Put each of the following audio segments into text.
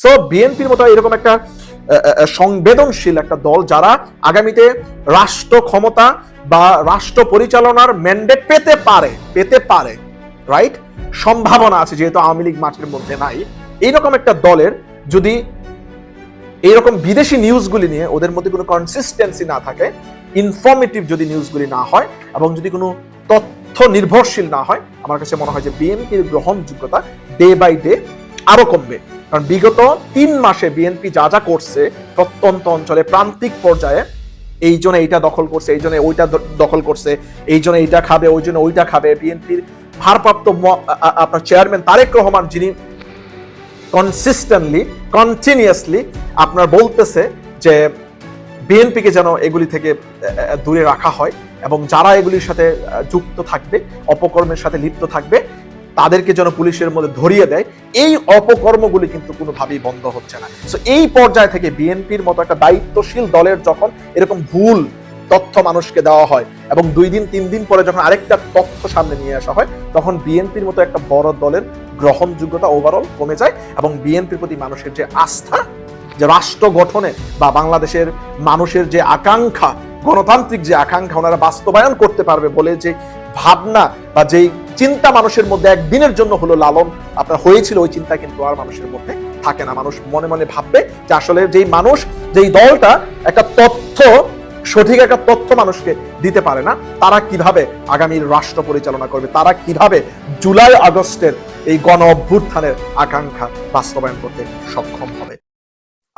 So বিএনপির মতো এরকম একটা সংবেদনশীল একটা দল যারা আগামীতে রাষ্ট্র ক্ষমতা বা রাষ্ট্র পরিচালনার ম্যান্ডেট পেতে পারে পেতে পারে রাইট সম্ভাবনা আছে যেহেতু আওয়ামী লীগ মাঠের মধ্যে নাই। এইরকম একটা দলের যদি এইরকম বিদেশি নিউজগুলি নিয়ে ওদের মধ্যে কোনো কনসিস্টেন্সি না থাকে ইনফরমেটিভ যদি নিউজগুলি না হয় এবং যদি কোনো তথ্য নির্ভরশীল না হয়, আমার কাছে মনে হয় যে বিএনপির গ্রহণযোগ্যতা ডে বাই ডে আরও কমবে। কারণ বিগত তিন মাসে বিএনপি যা যা করছে প্রত্যন্ত অঞ্চলে প্রান্তিক পর্যায়ে, এই জন্য এইটা দখল করছে, এই জন্য ওইটা দখল করছে, এই জন্য এইটা খাবে, ওই জন্য ওইটা খাবে। বিএনপির ভারপ্রাপ্ত আপনার চেয়ারম্যান তারেক রহমান যিনি কনসিস্টেন্টলি কন্টিনিউয়াসলি আপনার বলতেছে যে বিএনপিকে যেন এগুলি থেকে দূরে রাখা হয় এবং যারা এগুলির সাথে যুক্ত থাকবে, অপকর্মের সাথে লিপ্ত থাকবে তাদেরকে যেন পুলিশের মধ্যে ধরিয়ে দেয়, এই অপকর্মগুলি কিন্তু কোনোভাবেই বন্ধ হচ্ছে না। সো এই পর্যায় থেকে বিএনপির মতো একটা দায়িত্বশীল দলের যখন এরকম ভুল তথ্য মানুষকে দেওয়া হয় এবং দুই দিন, তিন দিন পরে যখন আরেকটা তথ্য সামনে নিয়ে আসা হয়, তখন বিএনপির মতো একটা বড় দলের গ্রহণযোগ্যতা ওভারঅল কমে যায় এবং বিএনপির প্রতি মানুষের যে আস্থা, যে রাষ্ট্র গঠনে বা বাংলাদেশের মানুষের যে আকাঙ্ক্ষা, গণতান্ত্রিক যে আকাঙ্ক্ষা, ওনারা বাস্তবায়ন করতে পারবে বলে যে ভাবনা বা যেই চিন্তা মানুষের মধ্যে একদিনের জন্য হলো লালন। আপনার হয়েছিল ওই চিন্তা, কিন্তু আর মানুষের মধ্যে থাকে না। মানুষ মনে মনে ভাববে যে আসলে যেই মানুষ, যেই দলটা একটা তথ্য, সঠিক একটা তথ্য মানুষকে দিতে পারে না, তারা কীভাবে আগামীর রাষ্ট্র পরিচালনা করবে, তারা কীভাবে জুলাই আগস্টের এই গণ অভ্যুত্থানের আকাঙ্ক্ষা বাস্তবায়ন করতে সক্ষম হবে।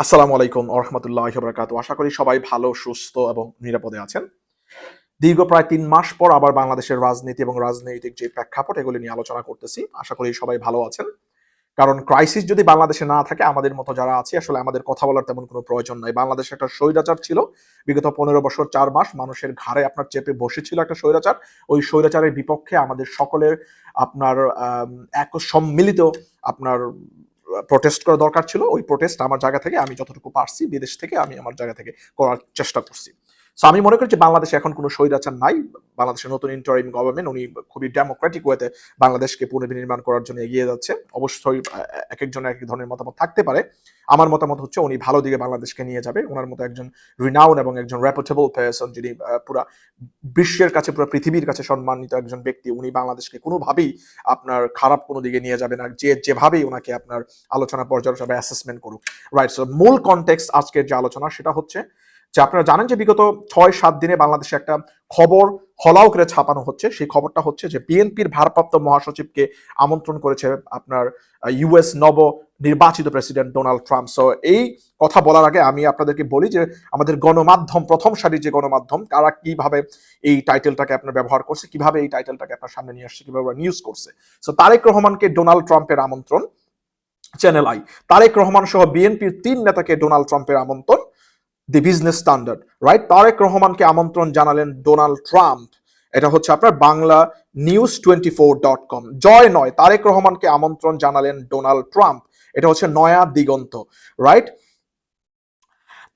আসসালামু আলাইকুম রহমতুল্লাহ বরকাত আশা করি সবাই ভালো, সুস্থ এবং নিরাপদে আছেন। দীর্ঘ প্রায় তিন মাস পর আবার বাংলাদেশের রাজনীতি এবং রাজনৈতিক যে প্রেক্ষাপট, এগুলি নিয়ে আলোচনা করতেছি। আশা করি সবাই ভালো আছেন। কারণ ক্রাইসিস যদি বাংলাদেশে না থাকে, আমাদের মতো যারা আছে, আসলে আমাদের কথা বলার তেমন কোনো প্রয়োজন নাই। বাংলাদেশে একটা স্বৈরাচার ছিল। বিগত পনেরো বছর চার মাস মানুষের ঘাড়ে আপনার চেপে বসেছিল একটা স্বৈরাচার। ওই স্বৈরাচারের বিপক্ষে আমাদের সকলের আপনার এক সম্মিলিত আপনার প্রোটেস্ট করা দরকার ছিল। ওই প্রোটেস্ট আমার জায়গা থেকে আমি যতটুকু পারছি, বিদেশ থেকে আমি আমার জায়গা থেকে করার চেষ্টা করছি। সো আমি মনে করি যে বাংলাদেশে এখন কোনো স্বৈরাচার নাই। বাংলাদেশের নতুন ইন্টারিম গভর্নমেন্ট উনি খুবই ডেমোক্রেটিক ওয়েতে বাংলাদেশকে পুনর্বিনির্মাণ করার জন্য এগিয়ে যাচ্ছে। অবশ্যই এক একজনের এক ধরনের মতামত থাকতে পারে। আমার মতামত হচ্ছে উনি ভালো দিকে বাংলাদেশকে নিয়ে যাবে। ওনার মতো একজন রিনাউন এবং একজন রেপুটেবল পার্সন যিনি পুরা বিশ্বের কাছে, পুরো পৃথিবীর কাছে সম্মানিত একজন ব্যক্তি, উনি বাংলাদেশকে কোনোভাবেই আপনার খারাপ কোনো দিকে নিয়ে যাবে না। যে, যেভাবেই ওনাকে আপনার আলোচনা পর্যালোচনা বা অ্যাসেসমেন্ট করুক। রাইট সো মূল কনটেক্সট আজকের যে আলোচনা, সেটা হচ্ছে যে আপনারা জানেন যে বিগত ছয়, সাত দিনে বাংলাদেশে একটা খবর হলাও করে ছাপানো হচ্ছে। সেই খবরটা হচ্ছে যে বিএনপির ভারপ্রাপ্ত মহাসচিবকে আমন্ত্রণ করেছে আপনার ইউএস নব নির্বাচিত প্রেসিডেন্ট ডোনাল্ড ট্রাম্প। সো এই কথা বলার আগে আমি আপনাদেরকে বলি যে আমাদের গণমাধ্যম, প্রথম সারির যে গণমাধ্যম তারা কীভাবে এই টাইটেলটাকে আপনার ব্যবহার করছে, কীভাবে এই টাইটেলটাকে আপনার সামনে নিয়ে আসছে, কীভাবে নিউজ করছে। সো তারেক রহমানকে ডোনাল্ড ট্রাম্পের আমন্ত্রণ চ্যানেল আই তারেক রহমান সহ বিএনপির তিন নেতাকে ডোনাল্ড ট্রাম্পের আমন্ত্রণ the business standard right Tarek রহমানকে আমন্ত্রণ জানালেন ডোনাল্ড ট্রাম্প। এটা হচ্ছে আপনার Bangla news twenty four dot com. Joy নয়, তারেক রহমানকে আমন্ত্রণ জানালেন ডোনাল্ড ট্রাম্প। এটা হচ্ছে নয়া দিগন্ত রাইট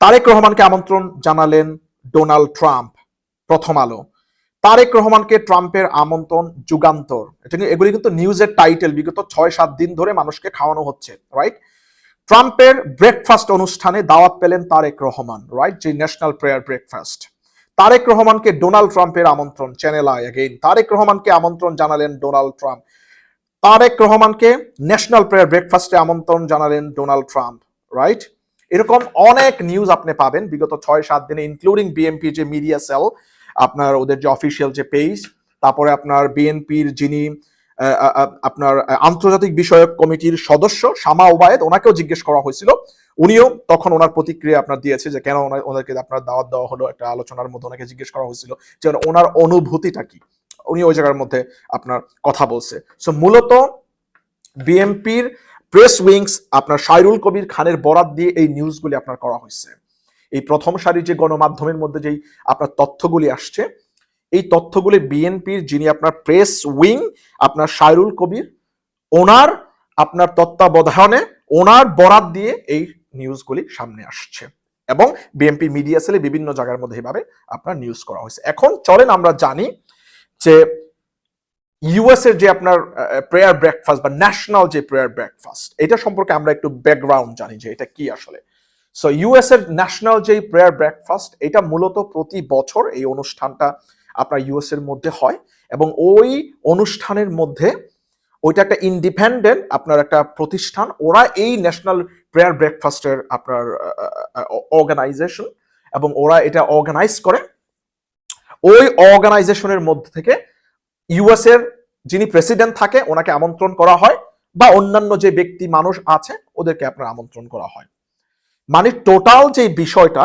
তারেক রহমানকে আমন্ত্রণ জানালেন ডোনাল্ড ট্রাম্প, প্রথম আলো। তারেক রহমানকে ট্রাম্পের আমন্ত্রণ যুগান্তর। এগুলি কিন্তু নিউজের টাইটেল, বিগত ছয় সাত দিন ধরে মানুষকে খাওয়ানো হচ্ছে রাইট ট্রাম্পের ব্রেকফাস্ট অনুষ্ঠানে দাওয়াত পেলেন তারেক রহমান রাইট যে ন্যাশনাল প্রেয়ার ব্রেকফাস্ট। তারেক রহমানকে ডোনাল্ড ট্রাম্পের আমন্ত্রণ, চ্যানেল আই অ্যাগেইন তারেক রহমানকে আমন্ত্রণ জানালেন ডোনাল্ড ট্রাম্প। তারেক রহমানকে ন্যাশনাল প্রেয়ার ব্রেকফাস্টে আমন্ত্রণ জানালেন ডোনাল্ড ট্রাম্প রাইট এরকম অনেক নিউজ আপনি পাবেন। বিগত ছয়, সাত দিনে ইনক্লুডিং বিএনপি যে মিডিয়া সেল আপনার ওদের যে অফিসিয়াল যে পেজ তারপরে আপনার বিএনপির যিনি আপনার আন্তর্জাতিক বিষয়ক কমিটির সদস্য শামা ওবায়েদ, ওনাকেও জিজ্ঞেস করা হয়েছিল। উনিও তখন ওনার প্রতিক্রিয়া আপনার দিয়েছে যে কেন ওনাকে আপনার দাওয়াত দেওয়া হলো একটা আলোচনার মধ্যে ওনাকে জিজ্ঞেস করা হয়েছিল যে ওনার অনুভূতিটা কি। উনি ওই জায়গার মধ্যে আপনার কথা বলছে। সো মূলত বিএমপির প্রেস উইংস আপনার সাইরুল কবির খানের বরাত দিয়ে এই নিউজগুলি আপনার করা হয়েছে। এই প্রথম সারির যে গণমাধ্যমের মধ্যে যেই আপনার তথ্যগুলি আসছে এই তথ্যগুলি বিএনপির যিনি আপনার প্রেস উইং, আপনার সাইরুল কবির, ওনার আপনার তত্ত্বাবধানে ওনার বরাত দিয়ে এই নিউজগুলি সামনে আসছে। এবং বিএনপি মিডিয়া সেলে বিভিন্ন জায়গার মধ্যে এভাবে আপনার নিউজ করা হয়েছে। এখন চলেন আমরা জানি যে ইউএস এর যে আপনার প্রেয়ার ব্রেকফাস্ট বা ন্যাশনাল যে প্রেয়ার ব্রেকফাস্ট এটা সম্পর্কে আমরা একটু ব্যাকগ্রাউন্ড জানি যে এটা কি আসলে। সো ইউএস এর ন্যাশনাল যে প্রেয়ার ব্রেকফাস্ট এটা মূলত প্রতি বছর এই অনুষ্ঠানটা আপনার ইউএস এর মধ্যে হয় এবং ওই অনুষ্ঠানের মধ্যে ওইটা একটা ইন্ডিপেন্ডেন্ট আপনার একটা প্রতিষ্ঠান, ওরা এই ন্যাশনাল প্রেয়ার ব্রেকফাস্টের আপনার অর্গানাইজেশন এবং ওরা এটা অর্গানাইজ করে। ওই অর্গানাইজেশনের মধ্যে থেকে ইউএস এর যিনি প্রেসিডেন্ট থাকে, ওনাকে আমন্ত্রণ করা হয় বা অন্যান্য যে ব্যক্তি মানুষ আছে, ওদেরকে আপনার আমন্ত্রণ করা হয়। মানে টোটাল যে বিষয়টা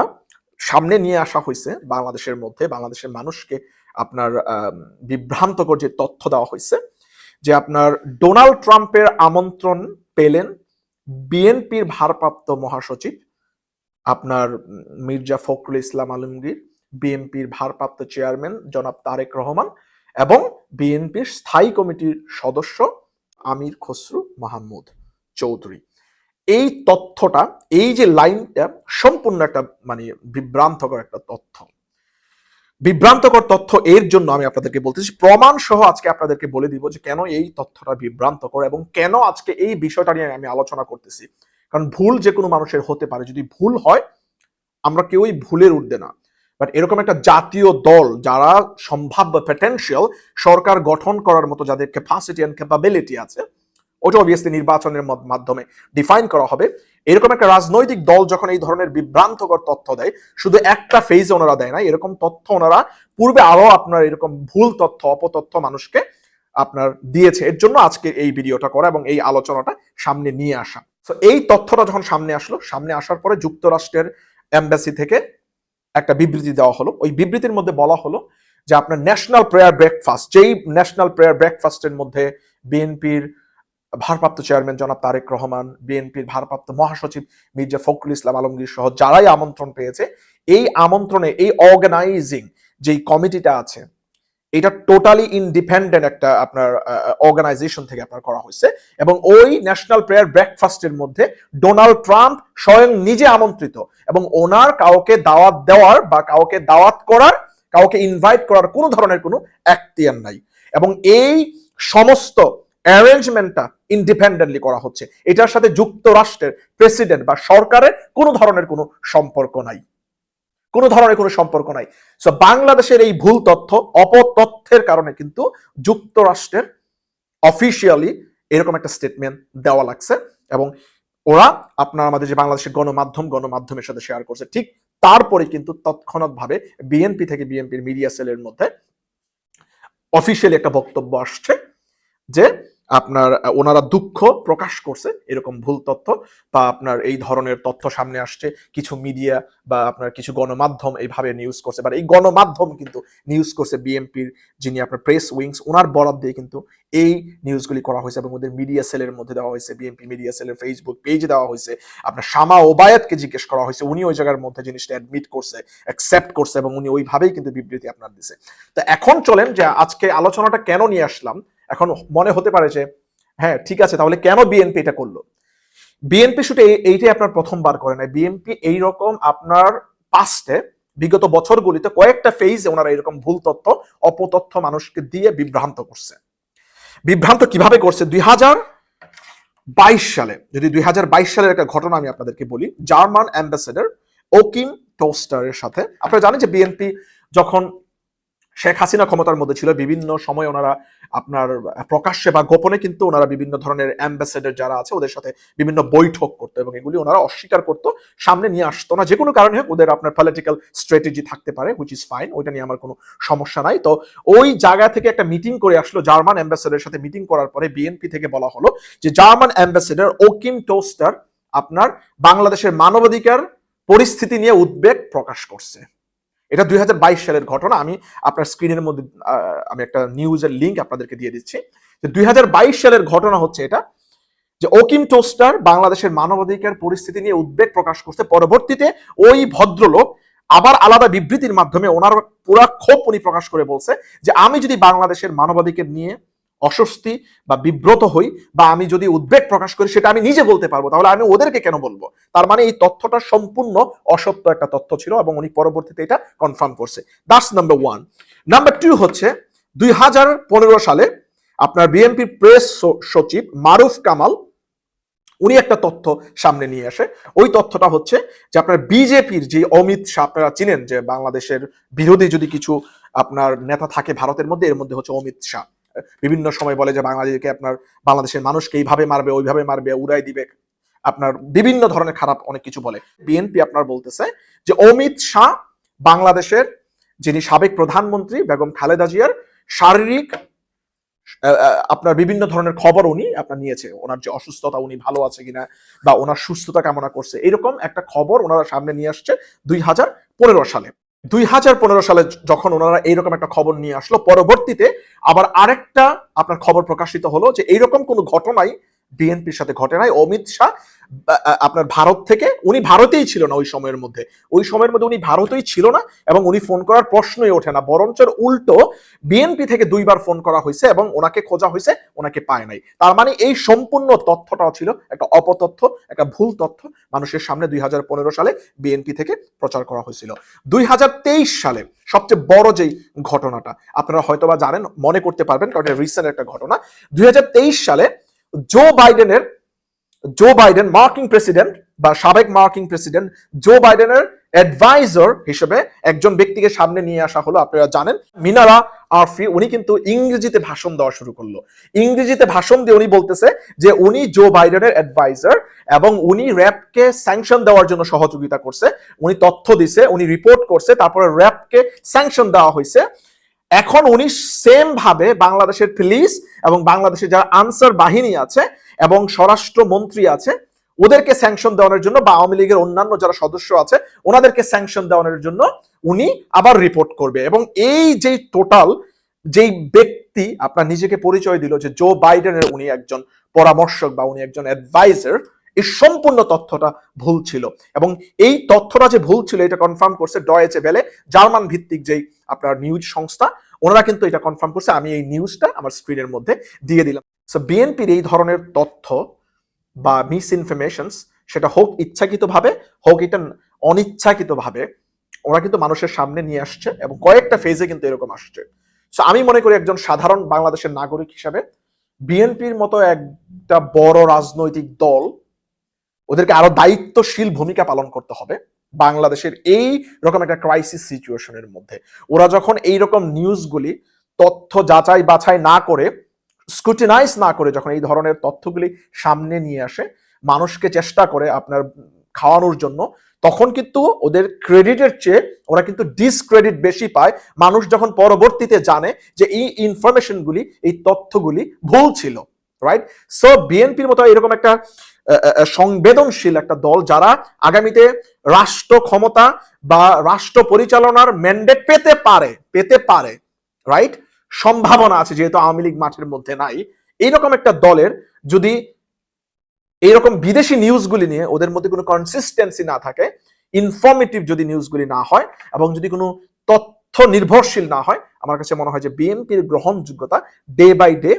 সামনে নিয়ে আসা হয়েছে বাংলাদেশের মধ্যে, বাংলাদেশের মানুষকে আপনার বিভ্রান্তকর যে তথ্য দেওয়া হয়েছে, যে আপনার ডোনাল্ড ট্রাম্পের আমন্ত্রণ পেলেন বিএনপির ভারপ্রাপ্ত মহাসচিব, আপনার মির্জা ফখরুল ইসলাম আলমগীর, বিএনপির ভারপ্রাপ্ত চেয়ারম্যান জনাব তারেক রহমান এবং বিএনপির স্থায়ী কমিটির সদস্য আমির খসরু মাহমুদ চৌধুরী। এই তথ্যটা, এই যে লাইনটা সম্পূর্ণ একটা মানে বিভ্রান্তকর একটা তথ্য। বিভ্রান্তকর তথ্য এর জন্য আমি আপনাদেরকে বলতেছি। প্রমাণ সহ আজকে আপনাদেরকে বলে দিব যে কেন এই তথ্যটা বিভ্রান্তকর এবং কেন আজকে এই বিষয়টা নিয়ে আমি আলোচনা করতেছি। কারণ ভুল যে কোনো মানুষের হতে পারে। যদি ভুল হয়, আমরা কেউই ভুলের উঠবে না। বাট এরকম একটা জাতীয় দল যারা সম্ভাব্য পটেনশিয়াল সরকার গঠন করার মতো যাদের ক্যাপাসিটি অ্যান্ড ক্যাপাবিলিটি আছে, ওটা অবভিয়াসলি নির্বাচনের মাধ্যমে ডিফাইন করা হবে। এরকম একটা রাজনৈতিক দল যখন এই ধরনের বিভ্রান্তকর তথ্য দেয়, শুধু একটা ফেজে ওনারা দেয় না এরকম তথ্য ওনারা পূর্বে আরও আপনার এরকম ভুল তথ্য, অপতথ্য মানুষকে আপনার দিয়েছে। এর জন্য আজকে এই ভিডিওটা করা এবং এই আলোচনাটা সামনে নিয়ে আসা। তো এই তথ্যটা যখন সামনে আসলো, সামনে আসার পরে যুক্তরাষ্ট্রের এম্বাসি থেকে একটা বিবৃতি দেওয়া হলো। ওই বিবৃতির মধ্যে বলা হলো যে আপনার ন্যাশনাল প্রেয়ার ব্রেকফাস্ট যেই ন্যাশনাল প্রেয়ার ব্রেকফাস্টের মধ্যে বিএনপির ভারপ্রাপ্ত চেয়ারম্যান জনাব তারেক রহমান, বিএনপির ভারপ্রাপ্ত মহাসচিব মির্জা ফখরুল ইসলাম আলমগীর সহ যারাই আমন্ত্রণ পেয়েছে, এই আমন্ত্রণে, এই অর্গানাইজিং যেই কমিটিটা আছে, এটা টোটালি ইন্ডিপেন্ডেন্ট একটা আপনার অর্গানাইজেশন থেকে আপনার করা হয়েছে এবং ওই ন্যাশনাল প্রেয়ার ব্রেকফাস্টের মধ্যে ডোনাল্ড ট্রাম্প স্বয়ং নিজে আমন্ত্রিত এবং ওনার কাউকে দাওয়াত দেওয়ার বা কাউকে দাওয়াত করার, কাউকে ইনভাইট করার কোনো ধরনের কোনো অ্যাক্তিয়ার নাই এবং এই সমস্ত অ্যারেঞ্জমেন্টটা ইন্ডিপেন্ডেন্টলি করা হচ্ছে। এটার সাথে যুক্তরাষ্ট্রের প্রেসিডেন্ট বা সরকারের কোনো ধরনের কোনো সম্পর্ক নাই। কোনো ধরনের কোনো সম্পর্ক নাই। সো বাংলাদেশের এই ভুল তথ্য অপতথ্যের কারণে কিন্তু যুক্তরাষ্ট্রের অফিসিয়ালি এরকম একটা স্টেটমেন্ট দেওয়া লাগছে এবং ওরা আপনার আমাদের যে বাংলাদেশের গণমাধ্যম, গণমাধ্যমের সাথে শেয়ার করছে, ঠিক তারপরে কিন্তু তৎক্ষণাৎ ভাবে বিএনপি থেকে বিএনপির মিডিয়া সেলের মধ্যে অফিসিয়ালি একটা বক্তব্য আসছে। যে আপনার ওনারা দুঃখ প্রকাশ করছে এরকম ভুল তথ্য বা আপনার এই ধরনের তথ্য সামনে আসছে, কিছু মিডিয়া বা আপনার কিছু গণমাধ্যম এইভাবে নিউজ করছে। বা এই গণমাধ্যম কিন্তু নিউজ করছে বিএমপির যিনি আপনার প্রেস উইংস ওনার বরাদ দিয়ে কিন্তু এই নিউজগুলি করা হয়েছে এবং ওদের মিডিয়া সেলের মধ্যে দেওয়া হয়েছে বিএনপি মিডিয়া সেলের ফেসবুক পেজে দেওয়া হয়েছে। আপনার শামা ওবায়তকে জিজ্ঞেস করা হয়েছে, উনি ওই জায়গার মধ্যে জিনিসটা অ্যাডমিট করছে অ্যাকসেপ্ট করছে এবং উনি ওইভাবেই কিন্তু বিবৃতি আপনার দিছে। তো এখন চলেন যে আজকে আলোচনাটা কেন নিয়ে আসলাম, এখন মনে হতে পারে যে হ্যাঁ ঠিক আছে, তাহলে কেন বিএনপি এটা করল? বিএনপি শুধু এইটাই আপনার প্রথমবার করে নাই। বিএনপি এইরকম আপনার পাস্টে বিগত বছরগুলিতে কয়েকটা ফেজে ওনারা এরকম ভুল তথ্য, অপতথ্য মানুষকে দিয়ে বিভ্রান্ত করছে। বিভ্রান্ত কীভাবে করছে? দুই হাজার বাইশ সালে, যদি দুই হাজার বাইশ সালের একটা ঘটনা আমি আপনাদেরকে বলি, জার্মান অ্যাম্বাসেডার ওকিম টোস্টারের সাথে। আপনারা জানেন যে বিএনপি যখন শেখ হাসিনা ক্ষমতার মধ্যে ছিল। বিভিন্ন সময় ওনারা আপনার প্রকাশ্যে বা গোপনে কিন্তু ওনারা বিভিন্ন ধরনের অ্যাম্বাসেডর যারা আছে, ওদের সাথে বিভিন্ন বৈঠক করতো এবং এগুলি ওনারা অস্বীকার করতো। সামনে নিয়ে আসতো না যে কোনো কারণে হোক, ওদের আপনার পলিটিক্যাল স্ট্র্যাটেজি থাকতে পারে হুইচ ইজ ফাইন ওইটা নিয়ে আমার কোনো সমস্যা নাই। তো ওই জায়গা থেকে একটা মিটিং করে আসলো জার্মান অ্যাম্বাসেডারের সাথে মিটিং করার পরে বিএনপি থেকে বলা হলো যে জার্মান অ্যাম্বাসেডর ওকিম টোস্টার আপনার বাংলাদেশের মানবাধিকার পরিস্থিতি নিয়ে উদ্বেগ প্রকাশ করছে। এটা দুই হাজার বাইশ সালের ঘটনা। আমি আপনার স্ক্রিনের মধ্যে আমি একটা নিউজের লিঙ্ক আপনাদেরকে দিয়ে দিচ্ছি। যে দুই হাজার বাইশ সালের ঘটনা হচ্ছে এটা, যে ওকিম টোস্টার বাংলাদেশের মানবাধিকার পরিস্থিতি নিয়ে উদ্বেগ প্রকাশ করছে। পরবর্তীতে ওই ভদ্রলোক আবার আলাদা বিবৃতির মাধ্যমে ওনার পুরা ক্ষোভ উনি প্রকাশ করে বলছে যে, আমি যদি বাংলাদেশের মানবাধিকার নিয়ে অস্বস্তি বা বিব্রত হই বা আমি যদি উদ্বেগ প্রকাশ করি, সেটা আমি নিজে বলতে পারব। তাহলে আমি ওদেরকে কেন বলব? তার মানে এই তথ্যটা সম্পূর্ণ অসত্য একটা তথ্য ছিল এবং উনি পরবর্তীতে এটা কনফার্ম করছে। Das number one number two হচ্ছে, দুই হাজার পনেরো সালে আপনার বিএনপির প্রেস সচিব মারুফ কামাল, উনি একটা তথ্য সামনে নিয়ে আসে। ওই তথ্যটা হচ্ছে যে আপনার বিজেপির যে অমিত শাহ, আপনারা চিনেন যে বাংলাদেশের বিরোধী যদি কিছু আপনার নেতা থাকে ভারতের মধ্যে, এর মধ্যে হচ্ছে অমিত শাহ। বিভিন্ন সময় বলে যে বাংলাদেশকে আপনার, বাংলাদেশের মানুষকে এইভাবে মারবে, ওইভাবে মারবে, উড়াই দিবে। আপনার বিভিন্ন ধরনের খারাপ অনেক কিছু বলে। বিএনপি আপনার বলতেছে যে অমিত শাহ বাংলাদেশের যিনি সাবেক প্রধানমন্ত্রী বেগম খালেদা জিয়ার শারীরিক আপনার বিভিন্ন ধরনের খবর উনি আপনার নিয়েছে। ওনার যে অসুস্থতা উনি ভালো আছে কিনা বা ওনার সুস্থতা কামনা করছে। এরকম একটা খবর ওনারা সামনে নিয়ে আসছে দুই হাজার পনেরো সালে। দুই হাজার পনেরো সালে যখন ওনারা এইরকম একটা খবর নিয়ে আসলো, পরবর্তীতে আবার আরেকটা আপনার খবর প্রকাশিত হলো যে এইরকম কোনো ঘটনাই বিএনপির সাথে ঘটে নাই, অমিত শাহ আপনার ভারত থেকে, উনি ভারতেই ছিল না ওই সময়ের মধ্যে। ওই সময়ের মধ্যে উনি ভারতেই ছিল না এবং উনি ফোন করার প্রশ্নই ওঠে না। বরঞ্চ উল্টো বিএনপি থেকে দুইবার ফোন করা হয়েছে এবং ওনাকে খোঁজা হয়েছে, ওনাকে পায় নাই। তার মানে এই সম্পূর্ণ তথ্যটাও ছিল একটা অপতথ্য, একটা ভুল তথ্য মানুষের সামনে দুই হাজার পনেরো সালে বিএনপি থেকে প্রচার করা হয়েছিল। দুই হাজার তেইশ সালে সবচেয়ে বড় যেই ঘটনাটা, আপনারা হয়তোবা জানেন, মনে করতে পারবেন কারণ রিসেন্ট একটা ঘটনা। দুই হাজার তেইশ সালে জো বাইডেনের জো বাইডেন মার্কিং প্রেসিডেন্ট বা সাবেক মার্কিং প্রেসিডেন্ট জো বাইডেনের অ্যাডভাইজার হিসেবে একজন ব্যক্তিকে সামনে নিয়ে আসা হলো, আপনারা জানেন। মিনারা আরফি, উনি কিন্তু ইংরেজিতে ভাষণ দেওয়া শুরু করল। ইংরেজিতে ভাষণ দিয়ে উনি বলতেছে যে উনি জো বাইডেনের অ্যাডভাইজার এবং উনি র্যাবকে স্যাংশন দেওয়ার জন্য সহযোগিতা করছে। উনি তথ্য দিছে, উনি রিপোর্ট করছে, তারপরে র্যাবকে স্যাংশন দেওয়া হয়েছে। এখন উনি সেম ভাবে বাংলাদেশের পুলিশ এবং বাংলাদেশের যারা আনসার বাহিনী আছে এবং স্বরাষ্ট্র মন্ত্রী আছে, ওদেরকে স্যাংশন দেওয়ানোর জন্য বা আওয়ামী লীগের অন্যান্য যারা সদস্য আছে, ওনাদেরকে স্যাংশন দেওয়ানোর জন্য উনি আবার রিপোর্ট করবে। এবং এই যে টোটাল যেই ব্যক্তি আপনার নিজেকে পরিচয় দিল যে জো বাইডেনের উনি একজন পরামর্শক বা উনি একজন অ্যাডভাইজার এই সম্পূর্ণ তথ্যটা ভুল ছিল। এবং এই তথ্যটা যে ভুল ছিল, এটা কনফার্ম করছে ডয়েচে বেলে জার্মান ভিত্তিক যেই আপনার নিউজ সংস্থা, ওনারা কিন্তু এটা কনফার্ম করছে। আমি এই নিউজটা আমার স্ক্রিনের মধ্যে দিয়ে দিলাম। সো বিএনপির এই ধরনের তথ্য বা মিস ইনফরমেশনস সেটা হোক ইচ্ছাকৃতভাবে, হোক এটা অনিচ্ছাকৃতভাবে, ওরা কিন্তু মানুষের সামনে নিয়ে আসছে এবং কয়েকটা ফেজে কিন্তু এরকম আসছে। সো আমি মনে করি একজন সাধারণ বাংলাদেশের নাগরিক হিসাবে বিএনপির মতো একটা বড় রাজনৈতিক দল, ওদেরকে আরও দায়িত্বশীল ভূমিকা পালন করতে হবে বাংলাদেশের এই রকম একটা ক্রাইসিস সিচুয়েশনের মধ্যে। ওরা যখন এই রকম নিউজগুলি তথ্য যাচাই বাছাই না করে স্কুটিনাইজ না করে যখন এই ধরনের তথ্যগুলি সামনে নিয়ে আসে, মানুষকে চেষ্টা করে আপনার খাওয়ানোর জন্য, তখন কিন্তু ওদের ক্রেডিটের চেয়ে ওরা কিন্তু ডিসক্রেডিট বেশি পায়। মানুষ যখন পরবর্তীতে জানে যে এই ইনফরমেশনগুলি এই তথ্যগুলি ভুল ছিল রাইট সো বিএনপির মতো এরকম একটা সংবেদনশীল একটা দল যারা আগামীতে রাষ্ট্র ক্ষমতা বা রাষ্ট্র পরিচালনার ম্যান্ডেট পেতে পারে পেতে পারে রাইট সম্ভাবনা আছে, যেহেতু আওয়ামী লীগ মাঠের মধ্যে নাই। এইরকম একটা দলের যদি এইরকম বিদেশি নিউজগুলি নিয়ে ওদের মধ্যে কোনো কনসিস্টেন্সি না থাকে ইনফরমেটিভ যদি নিউজগুলি না হয় এবং যদি কোনো তথ্য নির্ভরশীল না হয়, আমার কাছে মনে হয় যে বিএনপির গ্রহণযোগ্যতা ডে বাই ডে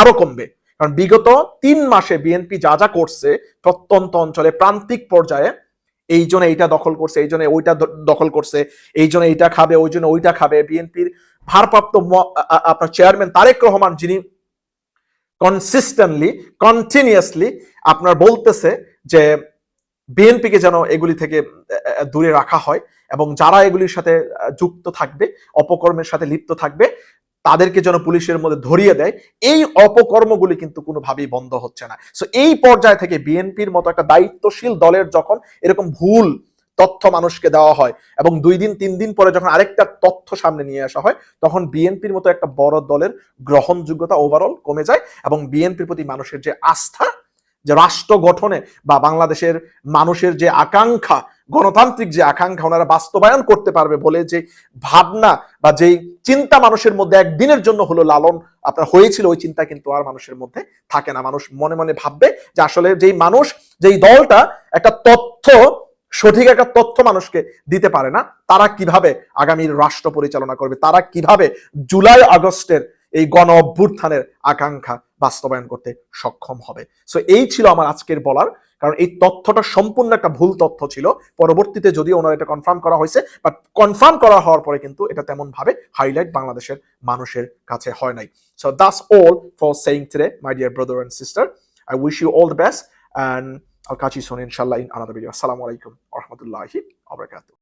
আরও কমবে। কারণ বিগত তিন মাসে বিএনপি যা যা করছে প্রত্যন্ত অঞ্চলে, প্রান্তিক পর্যায়ে, এই জন্য এইটা দখল করছে, এই জন্য ওইটা দখল করছে, এই জন্য এইটা খাবে, ওই জন্য ওইটা খাবে, বিএনপির ভারপ্রাপ্ত আপনার চেয়ারম্যান তারেক রহমান যিনি কনসিস্টেন্টলি কন্টিনিউয়াসলি আপনার বলতেছে যে বিএনপিকে যেন এগুলি থেকে দূরে রাখা হয় এবং যারা এগুলির সাথে যুক্ত থাকবে, অপকর্মের সাথে লিপ্ত থাকবে, তাদেরকে যেন পুলিশের মধ্যে ধরিয়ে দেয়, এই অপকর্মগুলি কিন্তু কোনোভাবেই বন্ধ হচ্ছে না। সো এই পর্যায় থেকে বিএনপির মতো একটা দায়িত্বশীল দলের যখন এরকম ভুল তথ্য মানুষকে দেওয়া হয় এবং দুই দিন, তিন দিন পরে যখন আরেকটা তথ্য সামনে নিয়ে আসা হয়, তখন বিএনপির মতো একটা বড় দলের গ্রহণযোগ্যতা ওভারঅল কমে যায় এবং বিএনপির প্রতি মানুষের যে আস্থা, যে রাষ্ট্র গঠনে বা বাংলাদেশের মানুষের যে আকাঙ্ক্ষা, গণতান্ত্রিক যে আকাঙ্ক্ষা ওনারা বাস্তবায়ন করতে পারবে বলে যে ভাবনা বা যেই চিন্তা মানুষের মধ্যে একদিনের জন্য হলো লালন আপনার হয়েছিল, ওই চিন্তা কিন্তু আর মানুষের মধ্যে থাকে না। মানুষ মনে মনে ভাববে যে আসলে যেই মানুষ, যেই দলটা একটা তথ্য সঠিক একটা তথ্য মানুষকে দিতে পারে না, তারা কীভাবে আগামীর রাষ্ট্র পরিচালনা করবে, তারা কীভাবে জুলাই আগস্টের এই গণ অভ্যুত্থানের আকাঙ্ক্ষা বাস্তবায়ন করতে সক্ষম হবে। সো এই ছিল আমার আজকের বলার, কারণ এই তথ্যটা সম্পূর্ণ একটা ভুল তথ্য ছিল। পরবর্তীতে যদিও ওনার এটা কনফার্ম করা হয়েছে বাট কনফার্ম করা হওয়ার পরে কিন্তু এটা তেমন ভাবে হাইলাইট বাংলাদেশের মানুষের কাছে হয় নাই। So that's all for saying today my dear brother and sister I wish you all the best and I'll catch you soon, inshallah, in another video. Assalamu alaikum wa rahmatullahi wa barakatuh.